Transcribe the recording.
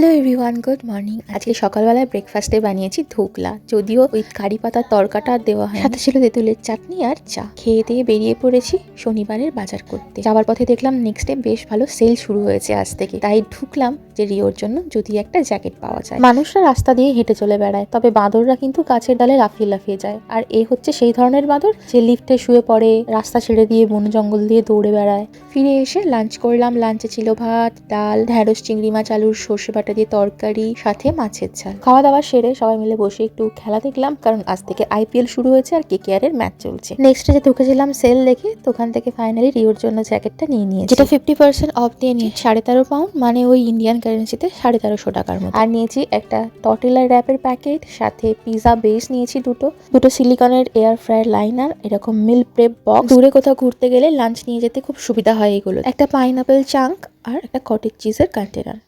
Hello everyone good morning আজকে সকালবেলায় ব্রেকফাস্টে বানিয়েছি ধোকলা। যদিও ওই কারি পাতার তরকাটা দেওয়া হয় সাথে ছিল তেঁতুলের চাটনি আর চা। খেয়ে দিয়ে বেরিয়ে পড়েছি শনিবারের বাজার করতে। যাওয়ার পথে দেখলাম নেক্সট ডে বেশ ভালো সেল শুরু হয়েছে আজ থেকে। তাই ঢুকলাম যে রিওর জন্য যদি একটা জ্যাকেট পাওয়া যায়। মানুষরা রাস্তা দিয়ে হেঁটে চলে বেড়ায়, তবে বাঁদররা কিন্তু গাছের ডালে লাফিয়ে লাফিয়ে যায়। আর এ হচ্ছে সেই ধরনের বাঁদর যে লিফটে শুয়ে পড়ে, রাস্তা ছেড়ে দিয়ে বন জঙ্গল দিয়ে দৌড়ে বেড়ায়। ফিরে এসে লাঞ্চ করলাম। লাঞ্চে ছিল ভাত, ডাল, ঢ্যাঁড়স, চিংড়ি মাছ, আলুর সর্ষে বাটা দিয়ে তরকারি সাথে মাছের ঝাল। খাওয়া দাওয়া সেরে সবাই মিলে বসে একটু খেলা দেখলাম কারণ আজ থেকে আইপিএল শুরু হয়েছে আর কেকেআর এর ম্যাচ চলছে। নেক্সট যে ঢুকেছিলাম সেল দেখে তো ওখান থেকে ফাইনালি রিওর জন্য জ্যাকেটটা নিয়ে নিয়েছি। যেটা ফিফটি পার্সেন্ট অফ দিয়ে নিয়ে সাড়ে তেরো পাউন্ড মানে ওই ইন্ডিয়ান কারেন্সিতে সাড়ে তেরোশো টাকার মতো। আর নিয়েছি একটা টর্টিলার র্যাপের প্যাকেট সাথে পিজা বেস নিয়েছি দুটো। দুটো সিলিকনের এয়ার ফ্রায়ার লাইনার এরকম মিল প্রেপ বক্স দূরে কোথাও ঘুরতে গেলে লাঞ্চ নিয়ে যেতে খুব সুবিধা হয় এগুলো। একটা পাইনাপেল চাঙ্ক আর একটা কটেজ চিজের কন্টেনার